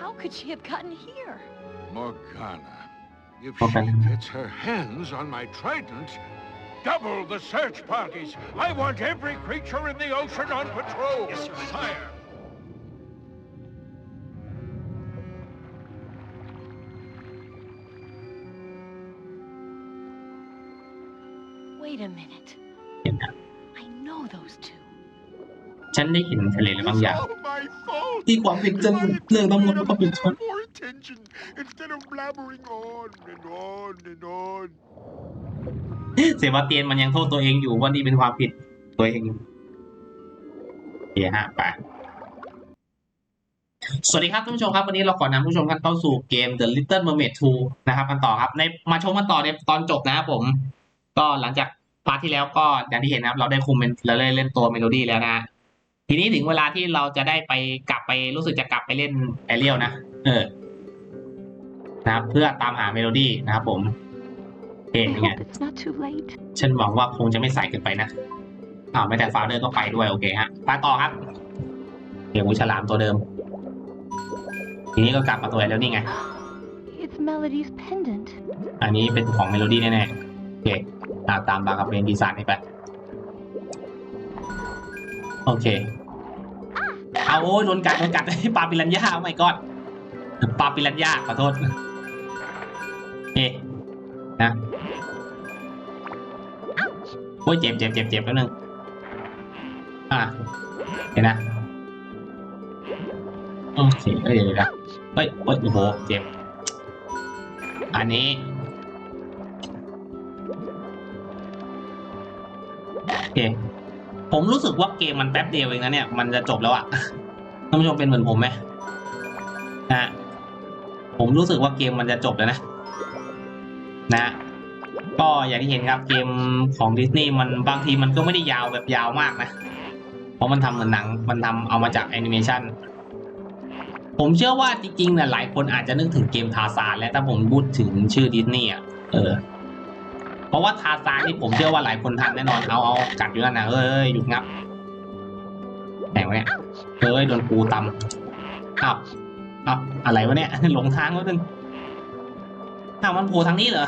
How could she have gotten here? Morgana, if Okay. she gets her hands on my trident, double the search parties. I want every creature in the ocean on patrol. Yes, sir. Fire. Wait a minute. เห็นนะ I know those two. ฉันได้เห็นทะเลอะไรบางอย่าง all my fault. ที่ความผิดจนเรื่องทั้งหมดก็เป็นฉัน More attention instead of blabbering on and on and on. เซบาสเตียนมันยังโทษตัวเองอยู่ว่านี่เป็นความผิดตัวเองเดี๋ยวฮะไปสวัสดีครับท่านผู้ชมครับวันนี้เราขอนำผู้ชมกันเข้าสู่เกม The Little Mermaid 2 นะครับกันต่อครับในมาชมกันต่อในตอนจบนะครับผม ก็หลังจากพาร์ทที่แล้วก็อย่างที่เห็นนะครับ เราได้คุมเป็นเราได้เล่นตัวเมโลดี้แล้วนะฮะ ทีนี้ถึงเวลาที่เราจะได้ไปกลับไปรู้สึกจะกลับไปเล่นแอเรียลนะ เออ นะครับ เพื่อตามหาเมโลดี้นะครับผมเห็น I ไง hope it's not too late. ฉันหวังว่าคงจะไม่สายเกินไปนะอ้าวไม่แต่ฟาเดอร์ก็ไปด้วยโอเคฮะไปต่อครับเดี๋ยวงูฉลามตัวเดิม ทีนี้ก็กลับมาตัวใหม่แล้วนี่ไง It's Melody's pendant. อันนี้เป็นของเมโลดี้แน่ๆโอเคอ่าตามบางกับเรนดีไซน์นี่ไป โอเค เอาโอ้ยโดนกัดโดนกัดปลาปิรันย่าโอ้ my god ปลาปิรันย่าขอโทษเอ๊ะนะโอ้ยเจ็บเจ็บเจ็บเจ็บแล้วนึงอะเห็นนะโอเคเอ้ยเดี๋ยวนะเฮ้ยเฮ้ยโอ้โหเจ็บ อันนี้โอเคผมรู้สึกว่าเกมมันแป๊บเดียวเองนะเนี่ย มันจะจบแล้วอะ ท่านผู้ชมเป็นเหมือนผมไหมนะ ผมรู้สึกว่าเกมมันจะจบแล้วนะ นะ ก็อย่างที่เห็นครับเกมของดิสนีย์มันบางทีมันก็ไม่ได้ยาวแบบยาวมากนะ เพราะมันทำเหมือนหนัง มันทำเอามาจากแอนิเมชันผมเชื่อว่าจริงๆนี่ยหลายคนอาจจะนึกถึงเกมทาซานและถ้าผมพูดถึงชื่อดิสนีย์อะ เออ เพราะว่าทาซานนี่ผมเชื่อว่าหลายคนทันแน่นอน เอาเอากัดอยู่นั่นนะเอ้ยหยุดงับ ไหนวะเนี่ยเอ้ยโดนปูตำอ้าวอ้าวอะไรวะเนี่ยหลงทางแล้วนึงอ้ามันโผล่ทางนี้เหรอ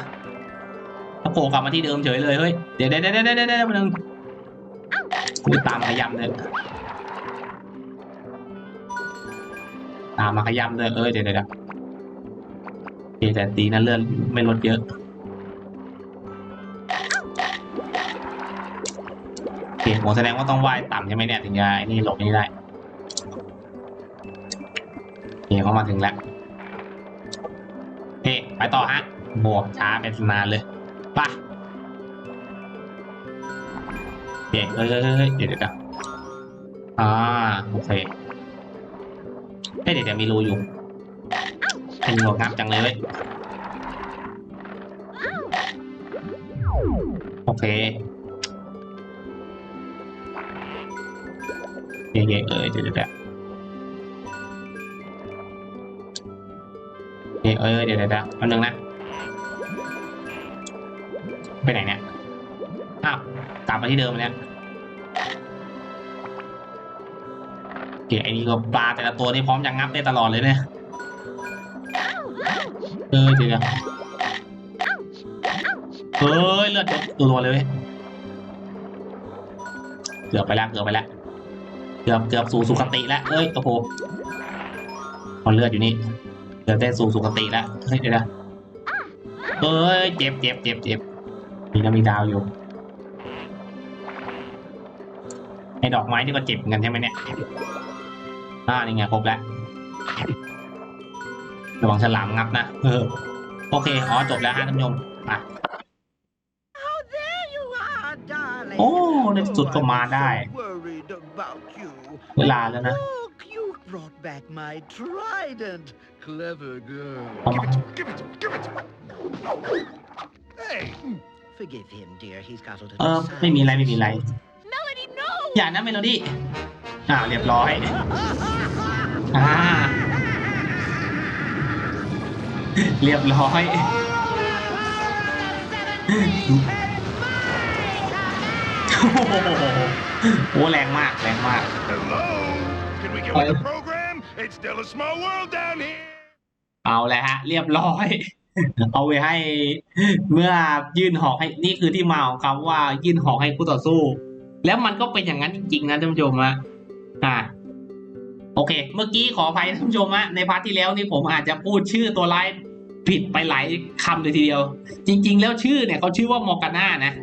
โผล่กลับมาที่เดิมเฉยเลยเฮ้ยเดี๋ยวเดี๋ยวเดี๋ยวเดี๋ยวเดี๋ยวเดี๋ยวนึงกูตามขยำเลยตามมาขยำเลยเอ้ยเดี๋ยวเดี๋ยวเดี๋ยวแต่ตีนั้นเลื่อนไม่ลดเยอะ โอเคผมแสดงว่าต้องว่ายต่ำใช่ไหมเนี่ยถึงจะไอ้นี่หลบนี่ได้โอเคเขามาถึงแล้วโอเคไปต่อฮะบวกช้าเป็นนานเลยไปโอเคเอ้ยเอ้ยเอ้เดี๋ยวเดี๋ยวเดี๋ยวอ่าโอเคเอ้ยเดี๋ยวเดี๋ยวมีรูอยู่ไอ้หนวกงับจังเลยเว้ยโอเค เย้ๆเอ้ยเดี๋ยวเดี๋ยวเดี๋ยวเอ้ยเอ้ยเดี๋ยวเดี๋ยวเดี๋ยวอันนึงนะไปไหนเนี่ยอ้าวกลับมาที่เดิมเนี่ยโอไอ้นี่ก็ปลาแต่ละตัวนี่พร้อมจะงับได้ตลอดเลยเนี่ยเออเดี๋ยวเฮ้ยเลือดตัวเลยเว้ยเกือบไปแล้วเกือบไปแล้ว เกือบเกือบสู่สุคติแล้วเอ้ยโอ้โหมันเลือดอยู่นี่เกือบได้สู่สุคติแล้วเฮ้ยเดี๋ยวนะเอ้ยเจ็บเจ็บเจ็บเจ็บมีน้ำมีดาวอยู่ไอ้ดอกไม้นี่ก็เจ็บเหมือนกันใช่ไหมเนี่ยอ่านี่ไงครบแล้วระวังฉลามงับนะเออโอเคอ๋อจบแล้วฮะท่านผู้ชมไป Oh, there you are, darling. โอ้ในที่สุดก็มาได้ I'm so worried about you. เวลาแล้วนะ Look, you brought back my trident. Clever girl. เอามา Give it, give it. Hey, Forgive him, dear. He's got a little เออไม่มีอะไรไม่มีอะไร Melody, no! อย่านะเมโลดี้อ่าเรียบร้อยอ่าเรียบร้อยโอ้โห โอ้แรงมากแรงมาก hello. Can we get Hey. with the program? It's still a small world down here. เอาเลยฮะ เรียบร้อย เอาไว้ให้ เมื่อยื่นหอกให้นี่คือที่มาของคำว่ายื่นหอกให้คู่ต่อสู้ แล้วมันก็เป็นอย่างนั้นจริงๆนะท่านผู้ชมฮะอ่า โอเค เมื่อกี้ขออภัยท่านผู้ชมฮะในพาร์ทที่แล้วนี่ผมอาจจะพูดชื่อตัวร้ายผิดไปหลายคำเลยทีเดียว จริง ๆ แล้วชื่อเนี่ยเขาชื่อว่ามอร์กาน่านะ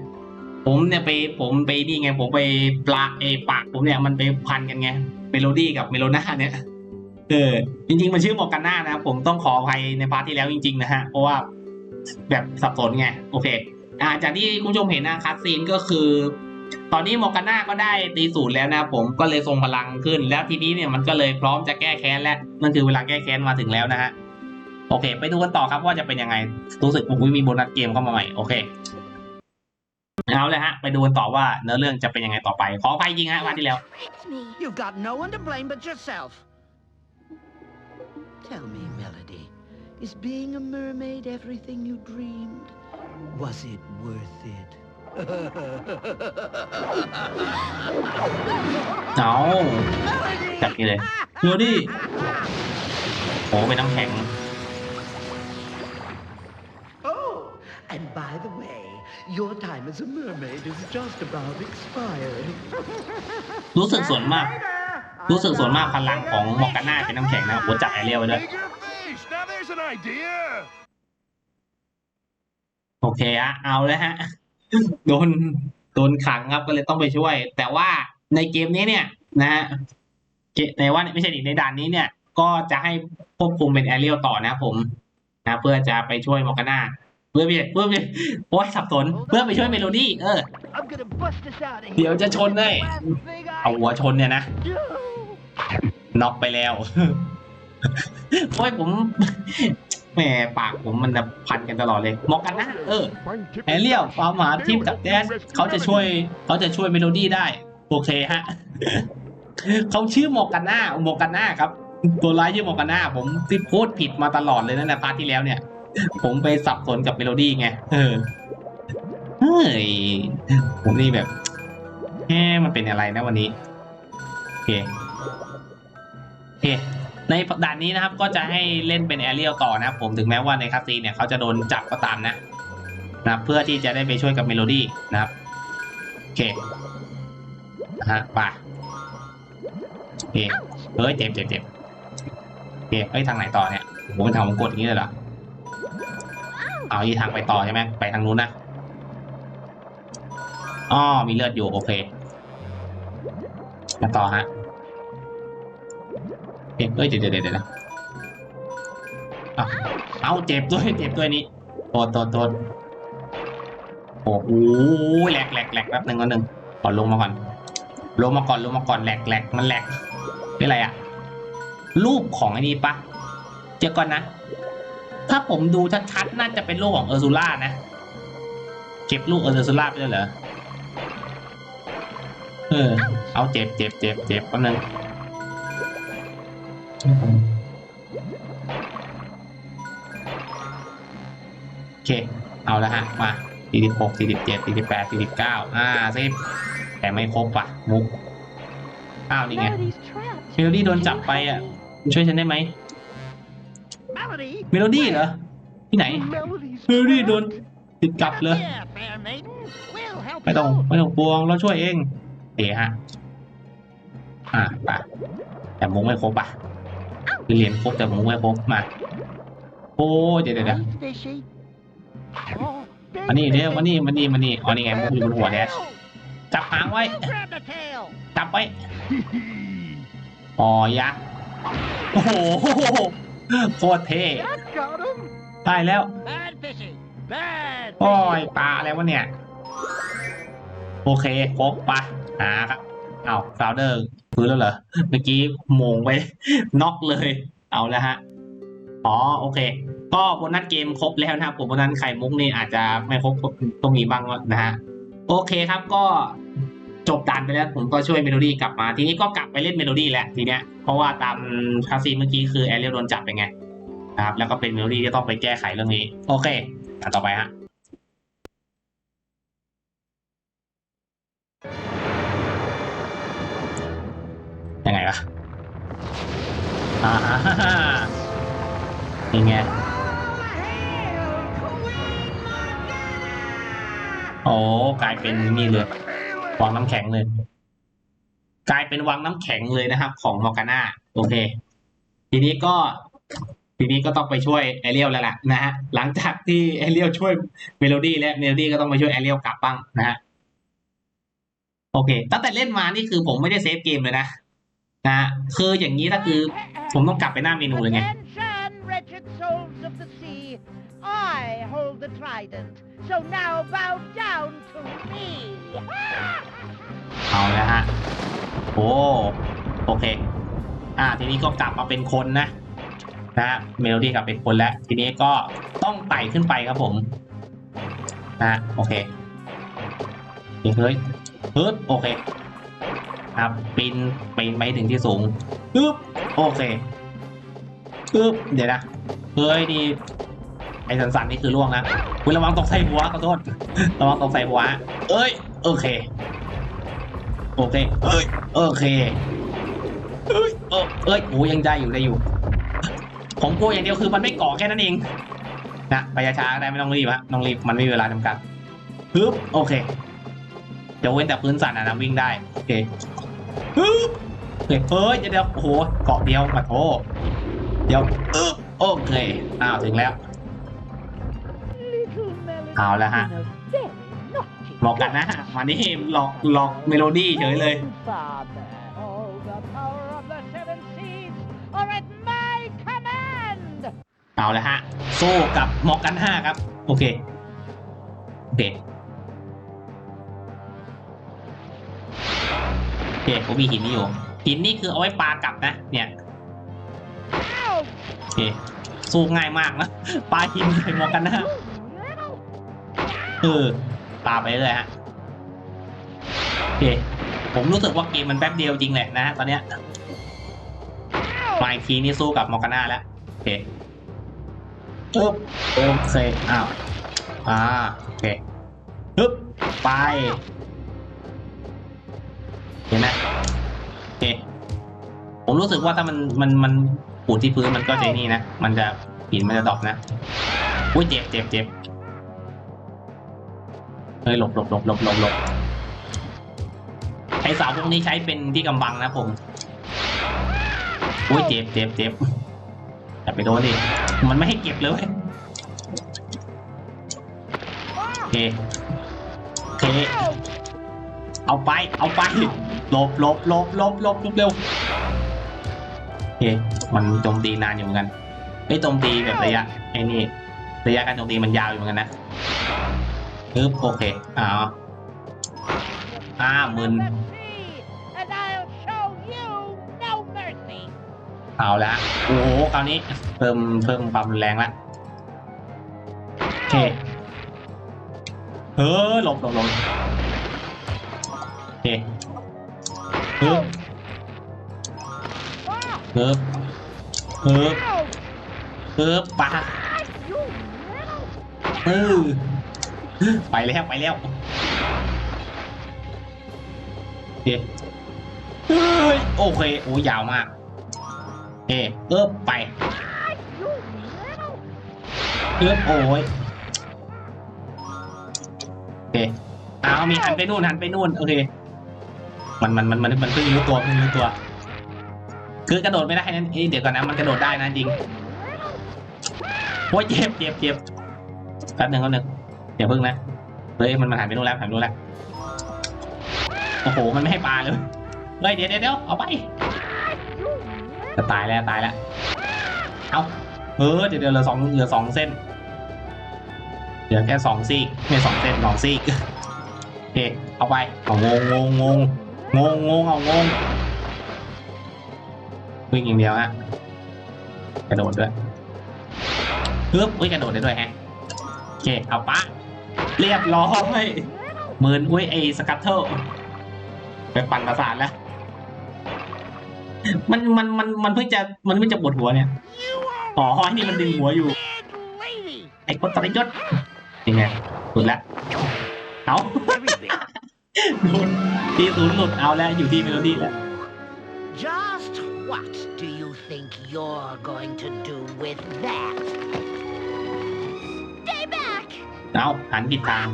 ผมเนี่ยไปผมไปนี่ไงผมไปปลาเอปากผมเนี่ยมันไปพันกันไงเมโลดี้กับเมโลนาเนี่ยเออจริง ๆ มันชื่อมอร์กาน่านะผมต้องขออภัยในพาร์ทที่แล้วจริง ๆ นะฮะ เพราะว่าแบบสับสนไง โอเค อ่าจากที่คุณผู้ชมเห็นนะคัสซีนก็คือ ตอนนี้มอร์กาน่าก็ได้ตีศูนย์แล้วนะครับผมก็เลยทรงพลังขึ้น แล้วทีนี้เนี่ยมันก็เลยพร้อมจะแก้แค้นแล้วนั่นคือเวลาแก้แค้นมาถึงแล้วนะฮะโอเค ไปดูกันต่อครับว่าจะเป็นยังไงรู้สึกว่มีโบนัสเกมเข้ามาใหม่โอเค เอาเลยฮะ ไปดูกันต่อว่าเนื้อเรื่องจะเป็นยังไงต่อไป ขออภัยจริงฮะวันที่แล้ว Tricked me. You've got no one to blame but yourself. Tell me, Melody, is being a mermaid everything you dreamed? Was it worth it? เอาจับนี่เลยเดี๋ยวดิโอ้เป็นน้ำแข็ง as a mermaid is just about expired. รู้สึกส่วนมาก รู้สึกส่วนมากพลังของมอร์กาน่าเป็นน้ำแข็งนะโอ้จับไอเรียวไว้ด้วย Bigger fish. Now there's an idea. โอเคอะเอาแล้วฮะ โดน โดนขังครับก็เลยต้องไปช่วย แต่ว่าในเกมนี้เนี่ย นะฮะเกในว่าไม่ใช่ดิในด่านนี้เนี่ย ก็จะให้ควบคุมเป็นแอเรียลต่อนะผม นะ เพื่อจะไปช่วยมอร์กาน่า เพื่อไปเพื่อไปโอ้ยสับสนเพื่อไปช่วยเมโลดี้เออ I'm gonna bust us out of เดี๋ยวจะชนเลยเอาหัวชนเนี่ยนะ do. น็อกไปแล้วโอ้ยผมแหมปากผมมันแบบพันกันตลอดเลยมอกกันนะเออแอเรียลฟาร์มหาทีมกับแดนเขาจะช่วยเขาจะช่วยเมโลดี้ได้ โอเคฮะเขาชื่อมอร์กาน่าโมอร์กาน่าครับ ตัวร้ายชื่อมอร์กาน่าผมที่พูดผิดมาตลอดเลยนะในพาร์ทที่แล้วเนี่ย ผมไปสับสนกับเมโลดี้ไง เออ เฮ้ย ผมนี่แบบแหมมันเป็นอะไรนะวันนี้ โอเค โอเค ในด่านนี้นะครับ ก็จะให้เล่นเป็นแอเรียลต่อนะครับผม ถึงแม้ว่าในคาซีเนี่ยเขาจะโดนจับก็ตามนะ นะเพื่อที่จะได้ไปช่วยกับเมโลดี้นะครับ โอเคนะฮะโอเคเฮ้ยเจ็บเจ็บเจ็บโอเคเอ้ย ทางไหนต่อเนี่ย ผมเป็นทางวงกดอย่างนี้เลยเหรอ เอาอีทางไปต่อใช่ไหมไปทางนู้นนะอ๋อมีเลือดอยู่ โอเค มาต่อฮะเจ็บด้วยเดี๋ยวเดี๋ยวเดี๋ยวนะเอาเอาเจ็บด้วยเจ็บด้วยนี่โทษโทษโทษโอ้โหแหลกแหลกแหลกแป๊บหนึ่งก่อนหนึ่งก่อนลงมาก่อน ลงมาก่อนลงมาก่อนแหลกแหลกมันแหลกนี่อะไรอะรูปของไอ้นี่ปะเจอก่อนนะ ถ้าผมดูชัดๆน่าจะเป็นรูปของเออร์ซูล่านะ เก็บรูปเออร์ซูล่าไปเลยเหรอ เออ เอาเจ็บเจ็บเจ็บเจ็บแป๊บหนึงโอเค เอาละฮะ มาสี่สิบหกสี่สิบเจ็ดสี่สิบแปดสี่สิบเก้าอ่าสิบแต่ไม่ครบว่ะ มุก อ้าว นี่ไง Melody's trapped. เมโลดี้โดนจับไปอะคุณช่วยฉันได้ไหม Melody? เมโลดี้เหรอ ที่ไหน Melody's เมโลดี้โดนติดกลับเลย Yeah, fair maiden. We'll help ไม่ต้อง you. ไม่ต้องกลัวเราช่วยเองเอ๋ฮะ อ่าไปแต่มุกไม่ครบป่ะคือเหรียญครบแต่มุกไม่ครบมา โอ้เดี๋ยวเดี๋ยวเดี๋ยว Hey, fishy. Oh, มานี่ big เดี๋ยว fishy. มานี่มานี่มานี่อ๋อนี่ไงมุกอยู่บนหัวแดชจับหางไว้ You grab the tail. จับไว้อ๋อยักษ์โอ้โห โคตรเท่ได้แล้วโอ้ยปลาอะไรวะเนี่ย โอเคครบปะหาครับเอาฟาวเดอร์ฟื้นแล้วเหรอ เมื่อกี้โมงไปน็อกเลย เอาแล้วฮะ อ๋อโอเค ก็โบนัสเกมครบแล้วนะครับผมโบนัสไข่มุกนี่อาจจะไม่ครบก็มีบ้างนะฮะ โอเคครับก็ จบด่านไปแล้วผมก็ช่วยเมโลดี้กลับมา ทีนี้ก็กลับไปเล่นเมโลดี้แหละทีเนี้ยเพราะว่าตามคาซีเมื่อกี้คือแอเรียลโดนจับไปไงนะครับแล้วก็เป็นเมโลดี้ที่ต้องไปแก้ไขเรื่องนี้ โอเคอะต่อไปฮะยังไงวะอ่าฮ่านี่ไงโอ้กลายเป็นนี่เลย วังน้ำแข็งเลย กลายเป็นวังน้ำแข็งเลยนะครับ ของมอร์กาน่าโอเค ทีนี้ก็ทีนี้ก็ต้องไปช่วยแอเรียลแล้วแหละนะฮะหลังจากที่แอเรียลช่วยเมโลดี้และเมโลดี้ก็ต้องไปช่วยแอเรียลกลับบ้างนะฮะโอเค ตั้งแต่เล่นมานี่คือผมไม่ได้เซฟเกมเลยนะนะฮะคืออย่างนี้ถ้าคือผมต้องกลับไปหน้าเมนูเลยไง I hold the trident, so now bow down to me. เอาแล้วฮะ โอ้ โอเค อ่า ทีนี้ก็กลับมาเป็นคนนะ นะฮะเมโลดี้กลับเป็นคนแล้ว ทีนี้ก็ต้องไต่ขึ้นไปครับผม นะ โอเคเฮ้ยฮึบโอเค ครับปีนปีนไปถึงที่สูงฮึบโอเคฮึบเดี๋ยวนะ เฮ้ยนี่ อ้สันๆนี่คือล่วงนะคุณระวังตกใส่หัวขอโทษระวังตกใส่หัว เอ้ย โอเค โอเค เอ้ย โอเค เอ้ย เอ้ยโอ้ยังได้อยู่ได้อยู่ ผมกลัวอย่างเดียวคือมันไม่เกาะแค่นั้นเอง นะไปช้าๆได้ไม่ต้องรีบฮะต้องรีบ มันไม่มีเวลาจำกัดฮึบโอเค เดี๋ยวเว้นแต่พื้นสั่นอะนะวิ่งได้ โอเคฮึบเฮ้ยเดี๋ยวเดี๋ยวโอ้โหเกาะเดียวมาโถเดี๋ยวอึ๊บโอเค อ้าว ถึงแล้ว Little Melody Hào là ha. in a very naughty บอกกันนะมานี่หลอกหลอกเมโลดี้เฉยเลย เอาแล้วฮะโซ่กับมอกันห้าครับ โอเค โอเค โอเคผมมีหินนี่อยู่ หินนี่คือเอาไว้ปลากลับนะ เนี่ย โอเค สู้ง่ายมากนะ ปลาหินใส่มอกันห้า เออปาไปเลยฮะโอเคผมรู้สึกว่าเกมมันแป๊บเดียวจริงแหละนะฮะตอนเนี้ยมาอีกทีนี่สู้กับมอร์กาน่าแล้วโอเคปึ๊บโอเคอ้าวอ่าโอเคปึ๊บไปเห็นไหมโอเคผมรู้สึกว่าถ้ามันมันมันปูดที่พื้นมันก็จะนี่นะ มันจะหินมันจะดรอปนะอุ้ยเจ็บเจ็บเจ็บ เฮ้ยหลบหลบหลบหลบหลบหลบไอสาวพวกนี้ใช้เป็นที่กำบังนะผมอุ้ยเจ็บเจ็บเจ็บแต่ไปโดนดิมันไม่ให้เก็บเลยเว้ยโอเคโอเค เอาไป เอาไปหลบหลบหลบหลบหลบเร็วโอเค มันโจมตีนานอยู่เหมือนกันไอ้โจมตีแบบระยะไอ้นี่ระยะการโจมตีมันยาวอยู่เหมือนกันนะ ปึ๊บโอเคอ้าวอ้ามึน Let's see, and I'll show you no mercy. เอาละโอ้โหคราวนี้เพิ่มเพิ่มความรุนแรงละโอเคเฮ้อหลบหลบหลบโอเคฮึบ Ah, ฮึบฮึบ ow! ฮึบปะ You little เออ ไปแล้วไปแล้วโอเคเฮ้ยโอเคโอ้ยาวมากโอเคเอิบไปเอิบโอ้ยโอเคเอามีหันไปนู่นหันไปนู่นโอเคมันมันมันมันมันเพิ่งรู้ตัวเพิ่งรู้ตัว คือกระโดดไม่ได้นั่นเอ้ยเดี๋ยวก่อนนะมันกระโดดได้นะจริงโอ้ยเจ็บเจ็บเจ็บแป๊บหนึ่งแป๊บหนึ่ง เดี๋ยวเพิ่งนะเฮ้ยมันมันหันไปนู่นแล้วหันไปนู่นแล้วโอ้โหมันไม่ให้ปลาเลยเฮ้ยเดี๋ยวเดี๋ยวเดี๋ยวเอาไปจะตายแล้วตายแล้วเอาเออเดี๋ยวเดี๋ยวเหลือสองเหลือสองเส้นเหลือแค่สองซีกไม่สองเส้นสองซีกโอเคเอาไปเอางงงงงงงงงเอางงวิ่งอย่างเดียวฮะกระโดดด้วยเฮ้ยกระโดดได้ด้วยฮะโอเคเอาปะ เรียบร้อยเหมื่นอุ้ยไอ้สกัตเทิลไปปั่นประสาทแล้ว มันมันมันมันเพิ่งจะมันเพิ่งจะปวดหัวเนี่ยอ๋อไอ้นี่มันดึงหัวอยู่ ไอ้คนตรยศยังไงหลุดและเอาโดนที่ศูนย์หลุดเอาแล้วอยู่ที่เมโลดี้แล้ว Just What do you think you're going to do with that? Stay back! เอาหันผิดทาง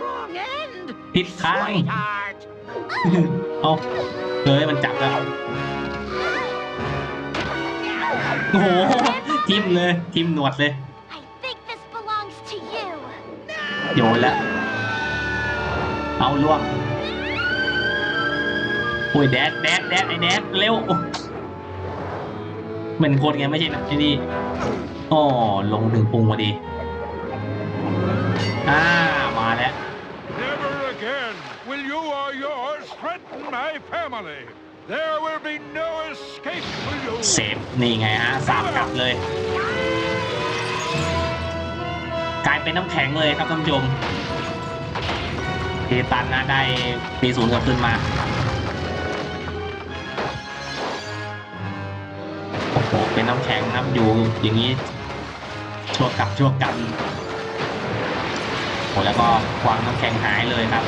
Wrong end, ผิดทาง sweetheart. เอาเฮ้ยมันจับแล้วโอ้โหทิมเลยทิมหนวดเลย I think this belongs to you. โยนแล้วเอาล่วงโอ้ยแดดแดดแดดไอ้แดดเร็วเหมือนคนไงไม่ใช่นะที่นี่อ๋อลงถึงพุงพอดี อ่ามาแล้ว Never again will you or yours threaten my family. There will be no escape for you. เซฟนี่ไงฮะสามกลับเลย กลายเป็นน้ำแข็งเลยครับท่านผู้ชมเทตันนะได้ปีศูนย์กลับขึ้นมาโอ้โหเป็นน้ำแข็งครับอยู่อย่างนี้ชั่วกับชั่วกัน โอ้แล้วก็วางน้ำแข็งหายเลยครับ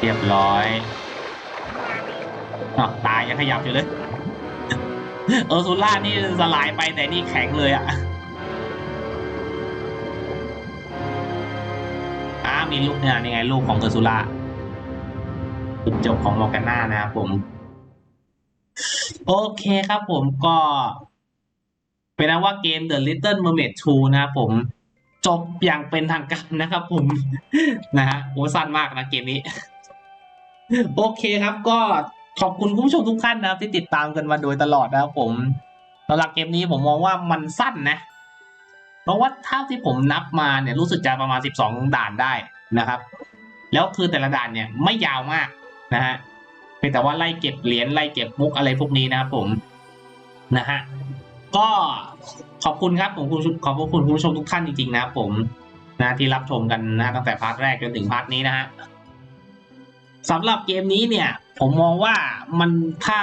เรียบร้อยอ้าตายยังขยับอยู่เลย เออซูล่านี่สลายไปแต่นี่แข็งเลยอะอ่ามีลูกเนี่ยนี่ไงลูกของเออร์ซูล่าจุดจบของมอร์กาน่านะครับผม โอเคครับผมก็เป็นว่าเกม The Little Mermaid 2 นะครับผม จบอย่างเป็นทางการนะครับผมนะฮะโอ้สั้นมากนะเกมนี้ โอเคครับก็ขอบคุณคุณผู้ชมทุกท่านนะครับ ที่ติดตามกันมาโดยตลอดนะครับผมสำหรับเกมนี้ผมมองว่ามันสั้นนะ เพราะว่าเท่าที่ผมนับมาเนี่ยรู้สึกจะประมาณ 12 ด่านได้นะครับ แล้วคือแต่ละด่านเนี่ยไม่ยาวมากนะฮะเพียงแต่ว่าไล่เก็บเหรียญไล่เก็บมุกอะไรพวกนี้นะครับผมนะฮะ ก็ขอบคุณครับผมคุณขอบพระคุณคุณผู้ชมทุกท่านจริงๆนะครับผมนะที่รับชมกันนะตั้งแต่พาร์ทแรกจนถึงพาร์ทนี้นะฮะสำหรับเกมนี้เนี่ย ผมมองว่ามันถ้า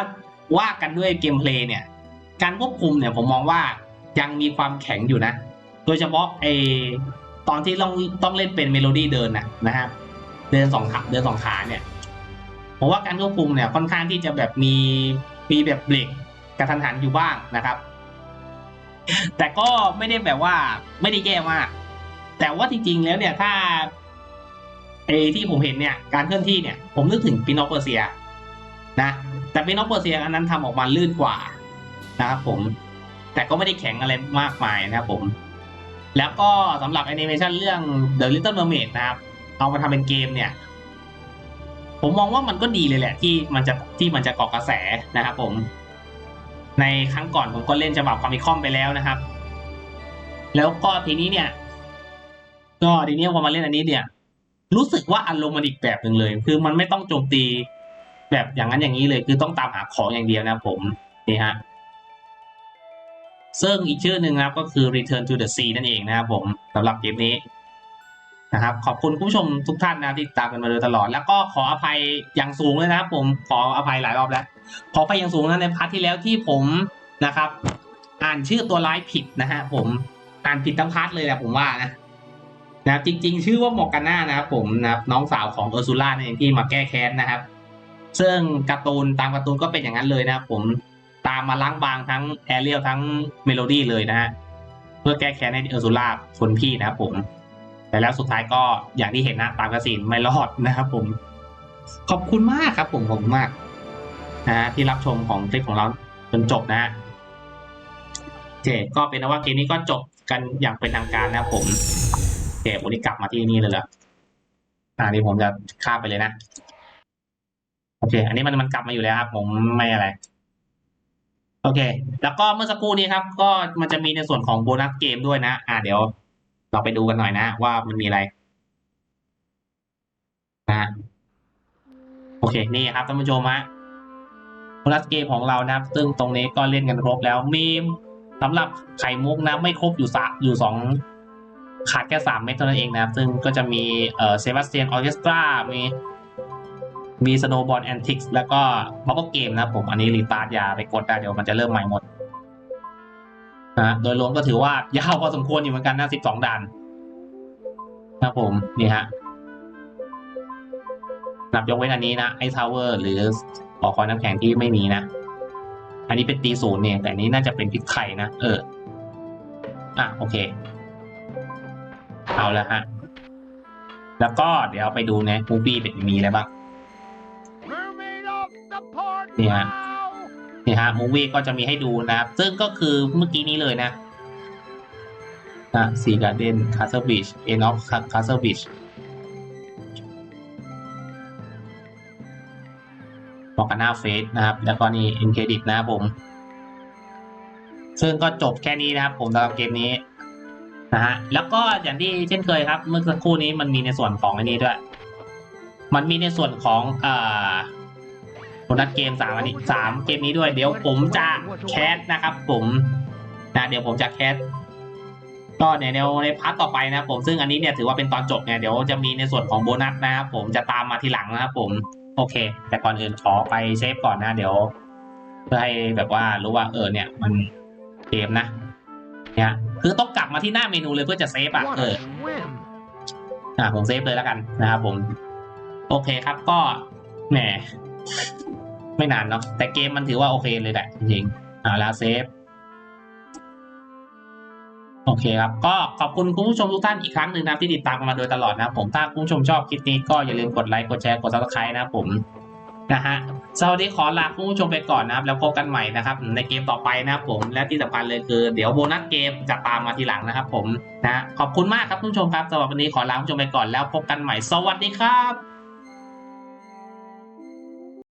ว่ากันด้วยเกมเพลย์เนี่ย การควบคุมเนี่ยผมมองว่ายังมีความแข็งอยู่นะ โดยเฉพาะไอตอนที่ต้องต้องเล่นเป็นเมโลดี้เดินนะนะครับเดินสองขาเดินสองขาเนี่ยผมว่าการควบคุมเนี่ยค่อนข้างที่จะแบบมีมีแบบเบรกกระทันหันอยู่บ้างนะครับ แต่ก็ไม่ได้แบบว่าไม่ได้แย่มาก แต่ว่าจริงๆแล้วเนี่ยถ้าเอที่ผมเห็นเนี่ยการเคลื่อนที่เนี่ย ผมนึกถึงปินอเปอร์เซีย นะ แต่ปินอเปอร์เซียอันนั้นทำออกมาลื่นกว่านะครับผม แต่ก็ไม่ได้แข็งอะไรมากมายนะครับผม แล้วก็สำหรับแอนิเมชันเรื่อง The Little Mermaid นะครับ เอามาทำเป็นเกมเนี่ย ผมมองว่ามันก็ดีเลยแหละ ที่มันจะที่มันจะเกาะกระแสนะครับผม ในครั้งก่อนผมก็เล่นฉบับคอมิคอมไปแล้วนะครับ แล้วก็ทีนี้เนี่ย ก็ทีนี้พอมาเล่นอันนี้เนี่ย รู้สึกว่าอารมณ์มันอีกแบบหนึ่งเลย คือมันไม่ต้องโจมตีแบบอย่างนั้นอย่างนี้เลย คือต้องตามหาของอย่างเดียวนะครับผมนี่ฮะซึ่งอีกชื่อหนึ่งนะครับก็คือ Return to the Sea นั่นเองนะครับผมสำหรับเกมนี้ นะครับขอบคุณผู้ชมทุกท่านนะที่ติดตามกันมาโดยตลอด แล้วก็ขออภัยอย่างสูงเลยนะครับ ผมขออภัยหลายรอบแล้ว ขออภัยอย่างสูงนะในพาร์ทที่แล้วที่ผมนะครับ อ่านชื่อตัวร้ายผิดนะฮะผมอ่านผิดทั้งพาร์ทเลยแหละผมว่านะนะครับจริง ๆ ชื่อว่ามอกกาน่านะครับผมนะครับน้องสาวของเออร์ซูล่านั่นเองที่มาแก้แค้นนะครับ ซึ่งการ์ตูนตามการ์ตูนก็เป็นอย่างนั้นเลยนะครับผมตามมาล้างบางทั้งแอเรียลทั้งเมโลดี้เลยนะฮะเพื่อแก้แค้นให้เออร์ซูล่าคนพี่นะครับผม แต่แล้วสุดท้ายก็อย่างที่เห็นนะตามกระสินไม่รอดนะครับผม ขอบคุณมากครับผมขอบคุณมากนะฮะที่รับชมของคลิปของเราจนจบนะฮะโอเคก็เป็นนะว่าเกมนี้ก็จบกันอย่างเป็นทางการนะผมโอเควันนี้กลับมาที่นี่เลยเหรออ่านี่ผมจะข้ามไปเลยนะ โอเค อันนี้มันมันกลับมาอยู่แล้วครับ ผมไม่อะไร โอเค แล้วก็เมื่อสักครู่นี้ครับ ก็มันจะมีในส่วนของโบนัสเกมด้วยนะ อ่าเดี๋ยว เราไปดูกันหน่อยนะว่ามันมีอะไรนะโอเค นี่ครับท่านผู้ชมฮะโบนัสเกมของเรานะครับ ซึ่งตรงนี้ก็เล่นกันครบแล้วมีสำหรับไข่มุกนะ ไม่ครบอยู่สะอยู่สองขาดแค่สามเม็ดเท่านั้นเองนะครับ ซึ่งก็จะมีเอ่อเซบาสเตียนออเคสตรามีมีสโนบอลแอนติกส์แล้วก็บับเบิลเกมนะผม อันนี้รีตาร์ดยาไปกดได้เดี๋ยวมันจะเริ่มใหม่หมด นะโดยรวมก็ถือว่ายาวพอสมควรอยู่เหมือนกันนะสิบสองด่านนะครับผมนี่ฮะนับยกเว้นอันนี้นะไอทาวเวอร์หรืออคอยน้ำแข็งที่ไม่มีนะ อันนี้เป็นตีศูนย์เนี่ย แต่อันนี้น่าจะเป็นพริกไข่นะ เออ อะ โอเค เอาแล้วฮะ แล้วก็เดี๋ยวไปดูนะมูฟี่เป็นมีอะไรบ้าง Mermaid off the port Yeah. bow! นี่ฮะมูวี่ก็จะมีให้ดูนะครับ ซึ่งก็คือเมื่อกี้นี้เลยนะนะซีการ์เดนคาสเซิลบีชเอ็นอฟคาสเซิลบีชบอกกันหน้าเฟสนะครับ แล้วก็นี่เอ็นเครดิตนะครับผม ซึ่งก็จบแค่นี้นะครับผมสำหรับเกมนี้นะฮะแล้วก็อย่างที่เช่นเคยครับ เมื่อสักครู่นี้มันมีในส่วนของอันนี้ด้วย มันมีในส่วนของอ่า นัสเกมสามอันนี้สามเกมนี้ด้วย เดี๋ยวผมจะแคสนะครับ ผมนะเดี๋ยวผมจะแคสก็ในในในพาร์ทต่อไปนะครับผมซึ่งอันนี้เนี่ยถือว่าเป็นตอนจบเนี่ยเดี๋ยวจะมีในส่วนของโบนัสนะครับผมจะตามมาทีหลังนะครับผมโอเค แต่ก่อนอื่นขอไปเซฟก่อนนะ เดี๋ยว เพื่อให้แบบว่ารู้ว่าเออเนี่ย มันเกมนะ เนี่ยคือต้องกลับมาที่หน้าเมนูเลยเพื่อจะเซฟอะ What เออ a swim! อ่าผมเซฟเลยแล้วกันนะครับผม โอเคครับก็แหม ไม่นานเนาะแต่เกมมันถือว่าโอเคเลยแหละจริงๆอ่าแล้วเซฟโอเคครับ ก็ขอบคุณคุณผู้ชมทุกท่านอีกครั้งหนึ่งนะที่ติดตามมาโดยตลอดนะผมถ้าคุณผู้ชมชอบคลิปนี้ก็อย่าลืมกดไลค์กดแชร์กดซับสไครต์นะผมนะฮะสวัสดีขอลาคุณผู้ชมไปก่อนนะครับ แล้วพบกันใหม่นะครับ ในเกมต่อไปนะครับผมและที่สำคัญเลยคือ เดี๋ยวโบนัสเกมจะตามมาทีหลังนะครับ ผมนะขอบคุณมากครับคุณผู้ชมครับสำหรับวันนี้ขอลาคุณผู้ชมไปก่อนแล้วพบกันใหม่ สวัสดีครับ